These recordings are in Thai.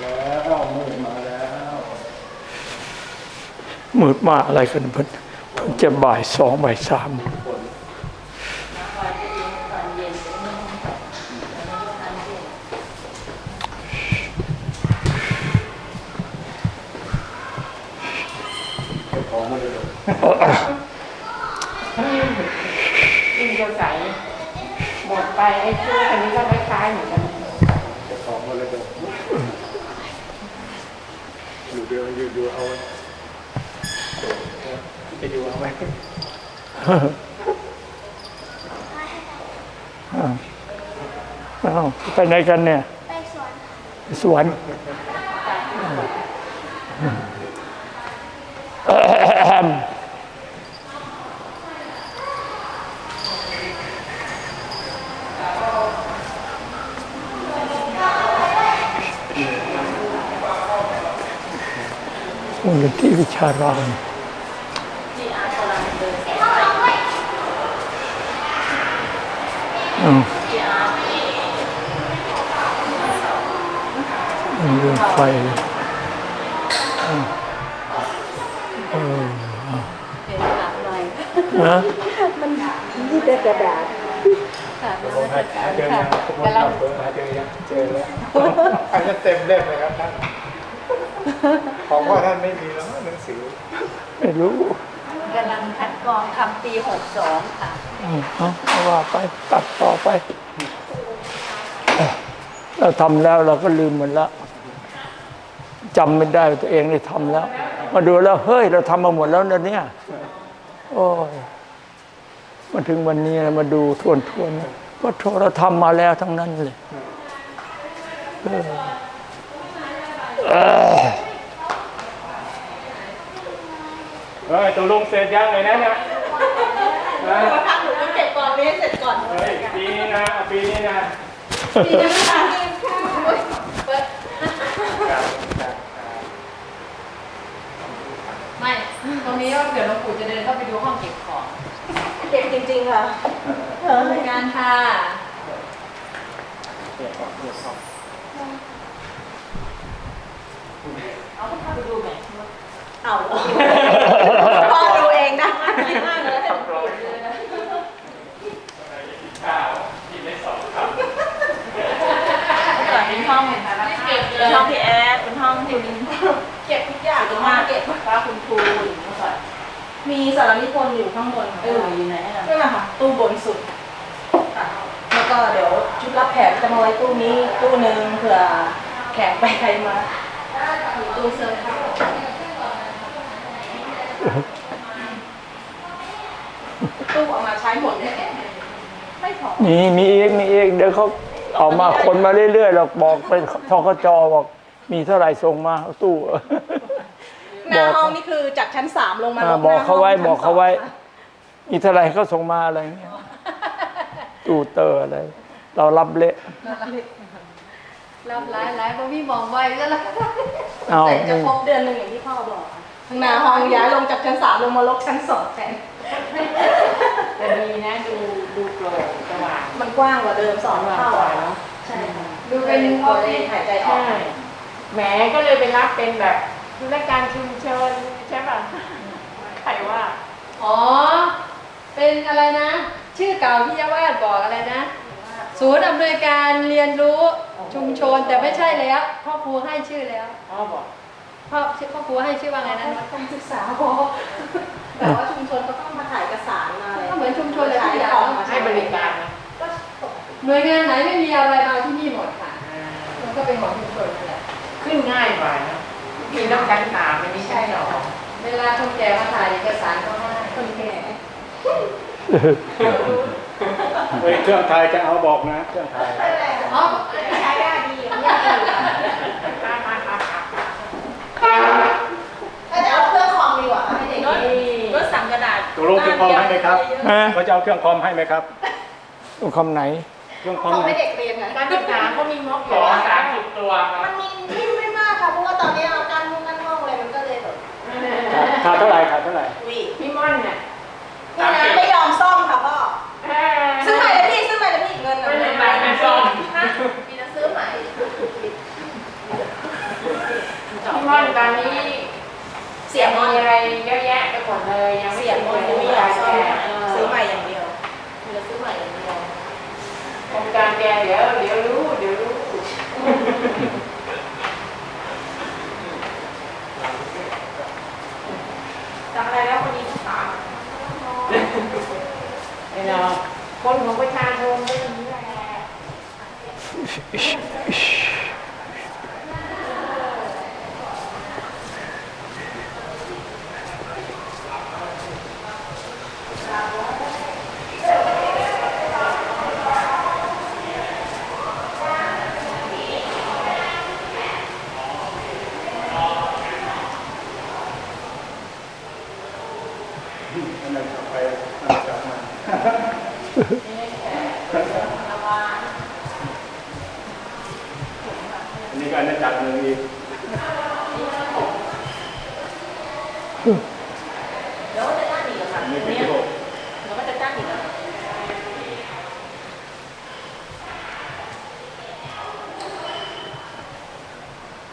แล้วมืดมาแล้วมืดมากอะไรกันเพิ่นเพิ่นจะบ่ายสองบ่ายสามองมาเลยอินจะใสหมดไปไอ้ชื่อคนนี้ก็คล้ายๆเหมือนกัน เก็บของมาเลยเดี๋ยวอยู่เดียวอยู่อยู่เอาไว้ไปอยู่เอาไว้ อ้าวไปไหนกันเนี่ย ไปสวน สวน มูลที่วิชารามอืมมัน เรื่องไฟอืมเออนขาหน่อยนะนี่เป็นกระดาษผมหาหาเจอยังผมหาเจอหาเจอยังเจอแล้วอันนี้เต็มเล่มเลยครับท่านของว่าท่านไม่มีแล้วหนังสือไม่รู้ กำลังคัดกรองคำปี62ค่ะ อืมเอาเอาว่าไปตัดต่อไปเอ้ยเราทำแล้วเราก็ลืมหมันละจำไม่ได้ว่าตัวเองได้ทำแล้ว มาดูแล้วเฮ้ย เราทำมาหมดแล้วนะเนี่ย โอ้ยมาถึงวันนี้นะมาดูทวนทวนๆก็โทรเราทำมาแล้วทั้งนั้นเลยเออเอ้ย เฮ้ยตัวลงเสร็จยังไงนะเนี่ยนะพักหนูต้องเก็บก่อนเรียนเสร็จก่อนเฮ้ยปีนี้นะเอาปีนี้นะดีนะค่ะเปิดไม่ ตรงนี้ก็เดี๋ยวหลวงปู่จะเดินเข้าไปดูห้องเก็บของเก็บจริงๆค่ะงานค่ะเอาเข้าไปดูไหมเอาพอดูเองนะคิดมากเลยให้หลวงปู่เลยนะข้า วกินได้สองคำก่อนเป็นห้องเก็บเลเป็นยห้องพี่แอดเป็นห้องคุณเก็บทุกอย่างตรงมาเก็บป้าคุณครูอยู่เมื่อก่อนมีสารนิพนธ์อยู่ข้างบนเอออยู่ไหนอะนั่นแหละค่ะตู้บนสุดค่ะแล้วก็เดี๋ยวชุดรับแขกจะมาไว้ตู้นี้ตู้หนึ่งเผื่อแขกไปใครมาอยู่ตู้เสื้อผ้า ตู้เอามาใช้หมดเนี่ยไม่พอมีมีอีกมีอีกเดี๋ยวเขาเอามาคนมาเรื่อยๆเราบอกเป็นทกจบอก มีเท่าไหร่ส่งมาเอาตู้ หน้าห้องนี่คือจากชั้นสามลงมาอ่าลงบอกหน้เขาไว้ห้งบอกเขาไว้ ชั้นสองมีเท่าไหร่เขาส่งมาอะไรเงี้ยตู้เตอร์อะไร เรารับเละ รับหลายหลายบ่มีมองไว้แล้วล่ะเอา แต่จะครบเดือนหนึ่งอย่างที่พ่อบอกค่ะ ข้างหน้าห้องย้ายลงจากชั้นสามลงมาลกชั้นสองแทนแต่ดีนะดูดูโปร่งสว่างมันกว้างกว่าเดิมสองเท่าอะเนาะใช่ค่ะดูเป็นออฟฟิศหายใจออกใช่แหมก็เลยไปรับเป็นแบบธุรการชุมชนใช่ป่ะใครว่า อ๋อ เป็นอะไรนะ ชื่อเก่าที่ยาวาดบอกอะไรนะ ศูนย์อำนวยการเรียนรู้ชุมชนแต่ไม่ใช่แล้วพ่อครูให้ชื่อแล้วอ๋อบอก พ่อพ่อครูให้ชื่อว่าไงนะต้องศึกษาพอแต่ว่าชุมชนก็ต้องมาถ่ายเอกสารมาอะไรก็เหมือนชุมชนเลยทุกอย่างมาให้บริการนะหน่วยงานไหนไม่มีอะไรมาที่นี่หมดค่ะ มันก็เป็นของชุมชนนั่นแหละขึ้นง่ายกว่านะมีต้องการถามมันไม่ใช่หรอกเวลาคนแก่มาถ่ายเอกสารก็ให้คนแก่เฮ้ยเครื่องไทยจะเอาบอกนะเครื่องไทย คอมให้ไหมครับเขาจะเอาเครื่องคอมให้ไหมครับ คอมไหน เครื่องคอมเขาไหนไม่เด็กเรียนไงการศึกษาเขามีม็อกอยู่สามสิบตัวมันมีที่ไม่มากค่ะเพราะว่าตอนนี้เอาการมุ่งกันห้องอะไรมันก็เลยแบบขาดเท่าไหร่ขาดเท่าไหร่วีพี่ม่อนเนี่ยนี่นะไม่ยอมซ่อมค่ะพ่อซื้อใหม่เลยพี่ซื้อใหม่เลยพี่เงินอะไม่ใหม่มซ่อมพี่จะซื้อใหม่พี่ม่อนตอนนี้ เลยยังไม่เสียบถึงมันเลไม่ยอยากแกซื้อซื้อใหม่อย่างเดียวมีแต่ซื้อใหม่อย่างเดียวโครงการแกเดี๋ยวเดี๋ยวรู้เดี๋ยวรู้จำอะไรแล้วคนนี้ถามไอ้เนาะคนของประชาชนก็อย่างนี้แหละ อันนั้นไปอันนั้นกลับมาอันนี้ก็อันนั้นจัดหนึ่งอีก เดี๋ยวก็จะจ้างอีกเหรอคะเนี่ยที่หกเดี๋ยวก็จะจ้างอีกเหรอ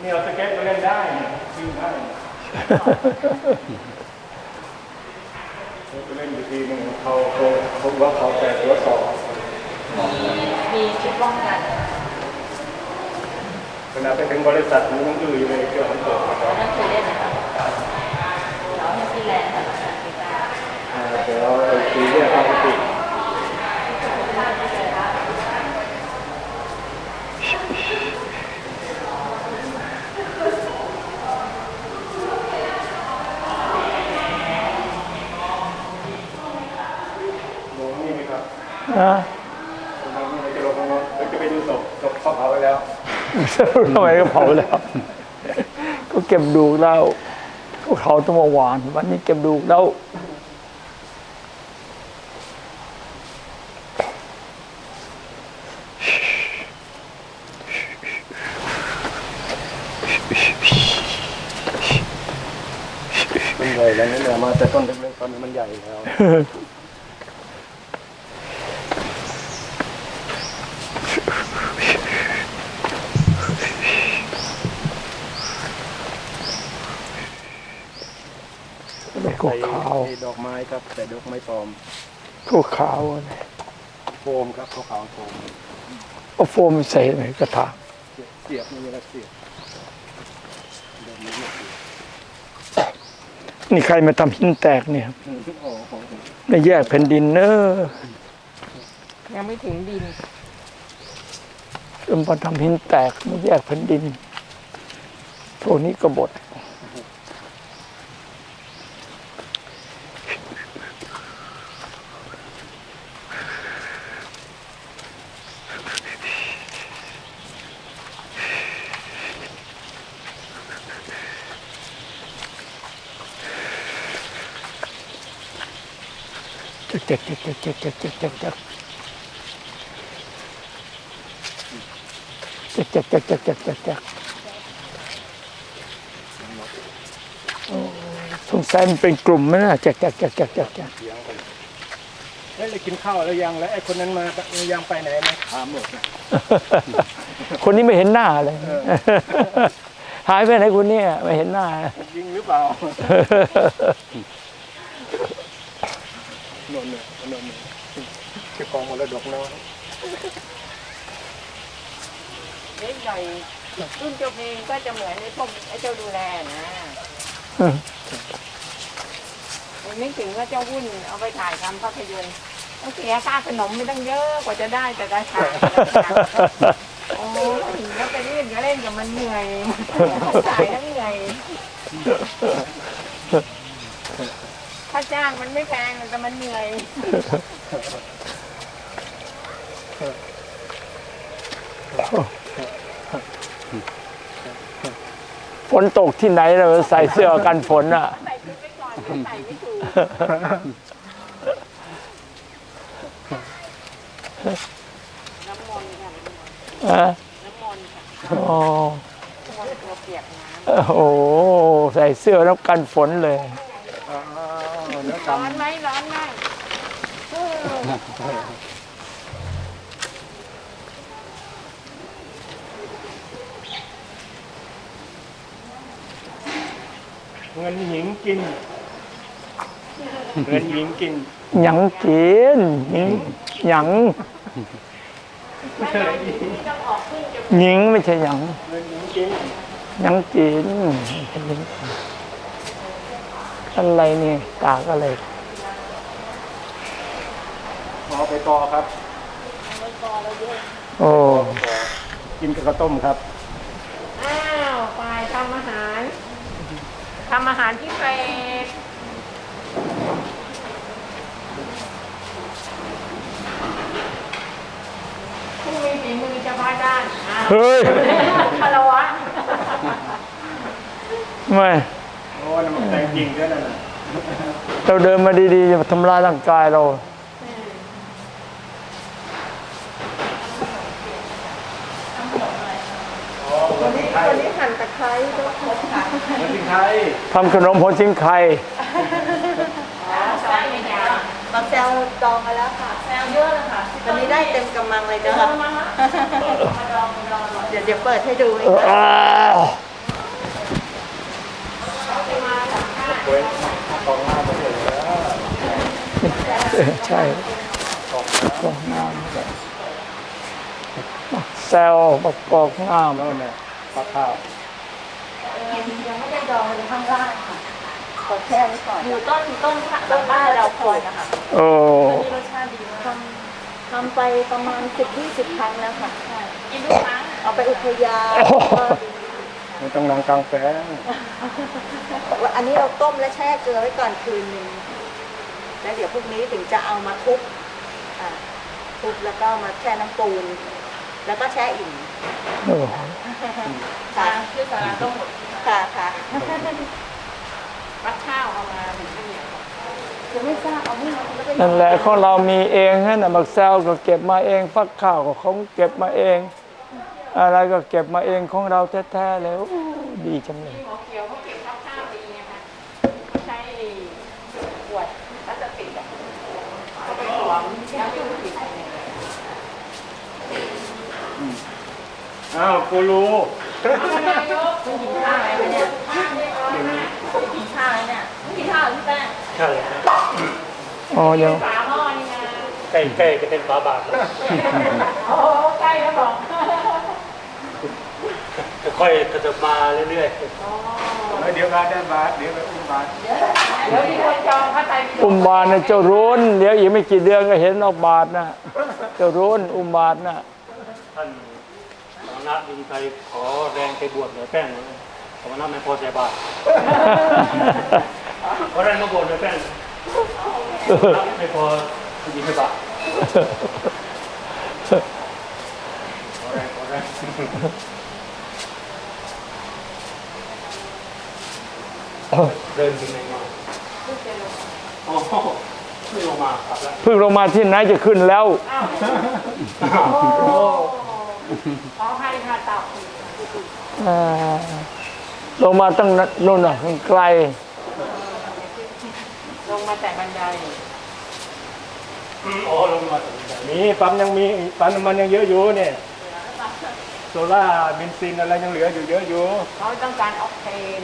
นี่เอาสเก็ตมาเล่นได้เนี่ยวิ่งได้ไปเล่นอีกทีหนึงเขาเขาเขาว่าเขาแตกหัวสองมีมีชุดป้องกันขณะไปถึงบริษัทมันต้องอืออยู่เลยเกี่ยวกับตัวเขา นั่นคือเล่นนะครับแล้วให้พี่แลนด์ค่ะกีตาร์ อ่าเดี๋ยวเอาไอ้ทีเรียกเข้าไปติดมองนี่ไหมครับ นะ มองนี่เราจะลงมาเราจะไปดูศพศพเขาเผาไปแล้ว ทำไมก็เผาแล้ว ก็ เก็บดูแล้วเขาต้องมาหวาน วันนี้เก็บดูแล้วมันใหญ่แล้วนี่แหละมาแต่ต้นเล็กๆตอนนี้มันใหญ่แล้ว แล้วก็ขาวใส่ดอกไม้ครับใส่ดอกไม้ปลอมก็ขาวอะไรโฟมครับขาวๆโฟมเอาโฟมใส่ในกระถางเสียบนี่เวลาเสียบแบบนี้เนี่ยนี่ใครมาทำหินแตกเนี่ยโอ้โหในแยกแผ่นดินเนอะยังไม่ถึงดินจนมาทำหินแตกไม่แยกแผ่นดินพวกนี้กบฏ จักจักจักจักจักจักจักจักจักจักจักจักจักจักจักจักโอ้สงสัยมันเป็นกลุ่มไหมนะจักจักจักจักจักจักเสียงกันเฮ้ยเลยกินข้าวแล้วยังแล้วไอ้คนนั้นมายังไปไหนไหมถามหมดนะคนนี้ไม่เห็นหน้าเลยหายไปไหนคนเนี้ไม่เห็นหน้ายิงหรือเปล่า นนเนี่ยโนนเนี่ยคือกองมรดกน้อยเล็กใหญ่รุ่นเจ้าเพลงก็จะเหมือนไอ้พวกไอ้เจ้าดูแลนะผมนึกถึงว่าเจ้าวุ่นเอาไปถ่ายทำภาพยนตร์ต้องเสียค่าขนมไม่ตั้งเยอะกว่าจะได้แต่ได้ถ่ายโอ้ยแล้วไปเล่นก็เล่นกับมันเหนื่อยถ่ายทั้งเหนื่อยค่า จ้างมันไม่แพงแต่มันเหนื่อย ฝนตกที่ไหนเราใส่เสื้อกันฝนอะ ใส่ชุดไว้ก่อนใส่ไม่ถูกน้ำมนต์ค่ะฮะน้ำมนต์ค่ะอ๋อน้ำมนต์ตัวเปียกน้โอ้โห ใส่เสื้อแล้วกันฝนเลย อ้าวเนื้อำกร้อนไหมร้อนไหมเออำเงินหิงกินเหมือนหญิงกิน หยังกินหญิงหยังหญิงไม่ใช่หยังเหมือนหญิงกิน หยังกิน อะไรนี่ตากอะไรหมอไปกอครับโอ้กินกับข้าวต้มครับ อ้าวไปทำอาหารทำอาหารพิเศษผู้มีฝีมือเฉพาะด้านอ้าวเฮ้ยคารวะ ไม่ โอ้น้ำมันแต่งจริงด้วยนั่นน่ะเราเดินมาดีๆจะมาทำลายร่างกายเรา วันนี้วันนี้หั่นตะไคร้ก็ครบค่ะเหมือนที่ไทยทำขนมหัวชิงไข่บางแซวดองมาแล้วค่ะ แซวเยอะเลยค่ะวันนี้ได้เต็มกำลังเลยนะคะเดี๋ยวเดี๋ยวเปิดให้ดูเองนะอ้าว เว้ยกองหน้าไปเลยแล้วใช่กอกน้ำแซวประกอบน้โน่นเนี่ยปักข้าวยังไม่ได้ดองเลยข้างล่างค่ะขอแช่ไว้ก่อนอยู่ต้นต้นต้นบ้านเราคอยนะคะำโอ้มีรสชาติดีมากทำไปประมาณสิบยี่สิบครั้งแล้วค่ะกินทุกครั้งเอาไปอุทยานก็ดี ไม่ต้องนางกลางแฝงว่าอันนี้เราต้มและแช่เกลือไว้ก่อนคืนหนึงแล้วเดี๋ยวพรุ่งนี้ถึงจะเอามาทุบอ่าทุบแล้วก็มาแช่น้ำปูน แล้วก็แช่อิ่มโอ้ค่ะชื่อสาราต้มหมดค่ะค่ะปักข้าวเอามาถึงข้าวเหนียวจะไม่ทราบเอาไม่รู้แล้วเป็นนั่นแหละของเรามีเองฮะนะบักแซวก็เก็บมาเอง ฟักข้าวก็ของเก็บมาเอง อะไรก็เก็บมาเองของเราแท้ๆเลยโอ้ดีจังเลยหมอเขียวเขาเก็บข้าวข้าวดีนะคะใช้ขวดพลาสติกอะเขาไปสวมแล้วก็ติดไปเลยอ้าวกูรู้นายกคุณหญิงข้าวอะไรเนี่ยกินข้าวเนี่ยกินข้าวที่แป้งใช่อ๋อยังฝาหม้อนี่นะใกล้ใกล้จะเป็นฝาบาทโอ้โหใกล้แล้วบอก ค่อยๆกระเถิบมาเรื่อยๆเดี๋ยวการได้บาทเดี๋ยวไปอุ้มบาทเดี๋ยวมีคนจองพระไตรปิฎกอุมบาทนะเจ้ารุนเดี๋ยวอีกไม่กี่เดือนก็เห็นออกบาทนะ เจ้ารุนอุมบาทนะ ท่านสมณะยิงไทยขอแรงไปบวชเหนือแป้งเลยสมณะไม่พอใจบาทขอแรงมาบวชเหนือแป้งสมณะไม่พอยิงไม่บาทขอแรงขอแรง เดินถึงไหนมาโอ้โหไม่ลงมาครับแล้วเพิ่งลงมาที่ไหนจะขึ้นแล้วโอ้ขออภัยค่ะตับอ่าลงมาตั้งนั้นนู่นน่ะข้างไกล ลงมาแต่บันไดอ๋อลงมาถึงไหนมีปั๊มยังมีปั๊มน้ำมันยังเยอะอยู่เนี่ยโซล่าร์เบนซินอะไรยังเหลืออยู่เยอะอยู่เขาต้องการออกเทน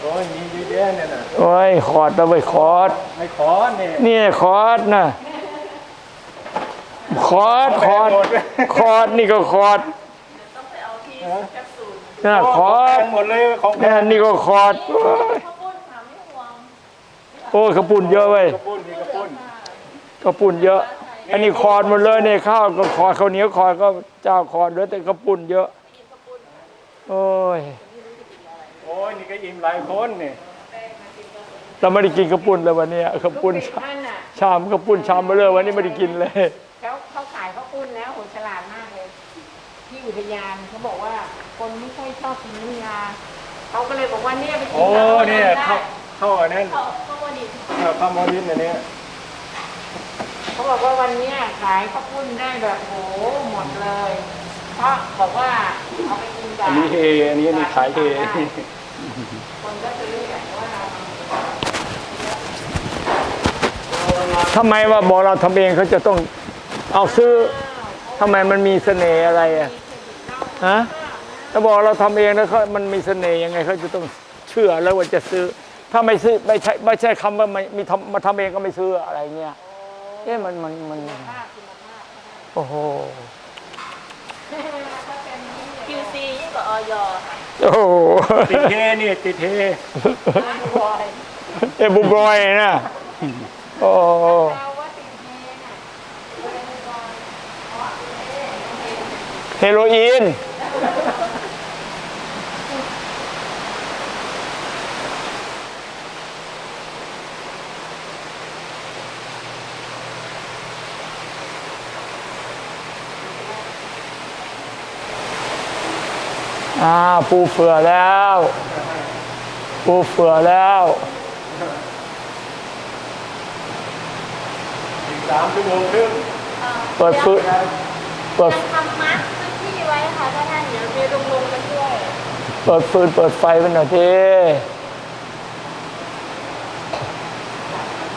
โอ้ยมีเยอะแยะเนี่ยนะโอ้ยขอดเอาไว้ขอดไม่ขอเนี่ยนี่ขอดนะขอดขอดขอดนี่ก็ขอดน่ะขอแพดงหมดเลยของแพนี่งนี่ก็ขอดโอ้ยกระปุ่นเยอะเว้ยกระปุ้นมีกระปุ้นกระปุ่นเยอะ อันนี้ขอดหมดเลยเนี่ยข้าวก็ขอดข้าวเหนียวขอดก็เจ้าขอดเหลือแต่กระปุ่นเยอะ โอ้ยโอ้ยนี่ก็อิ่มหลายคนเนี่ยเราไม่ได้กินกระปุ่นเลยวันเนี้ยกระปุ่นลูกศิษย์ท่านน่ะชามกระปุ่นชามมาเลยวันนี้ไม่ได้กินเลยเขาเขาขายข้าวปุ้นแล้วโหฉลาดมากเลย ที่อุทยานเขาบอกว่า คนไม่ค่อยชอบกินน้ำยาเขาก็เลยบอกว่าเนี่ยไปกิโอ้นข้าวปุ้เนี่ยได้เข้าเข้าอันนั้นเข้าข้าวมอลินอันเนี้ยเขาบอกว่าวันเนี้ยขายข้าวปุ้นได้แบบโหหมดเลย เพราะบอกว่าเอาไปกินกัอับนนี้เฮอันนี้อันนี้ขายเฮ ทำไมว่าบอกเราทำเองเขาจะต้องเอาซื้อทำไมมันมีเสน่ห์อะไรอะฮะถ้าบอกเราทำเองแล้วเขามันมีเสน่ห์ยังไงเขาจะต้องเชื่อแล้วว่าจะซื้อ ถ้าไม่ซื้อไม่ใช่ไม่ใช่คำว่าไม่มีทำมาทำเองก็ไม่ซื้ออะไรเงี้ยเอ๊ะมันมันมันโอ้โห QC ยิ่งกว่าออยค่ะ โอ้โหติดเทนี่ติดเทเอบุบอยนะโอ้โหเฮโรอีน อ่าปูเฟือแล้ว ปูเฟือแล้วอีกสามชั่วโมงครึ่งเปิดฟืเปิดทำมาร์คพื้นที่ไว้ค่ะถ้าท่านเดี๋ยวมีลงลงกันด้วย เปิดฟืนเปิดไฟเป็นหน่อยทีค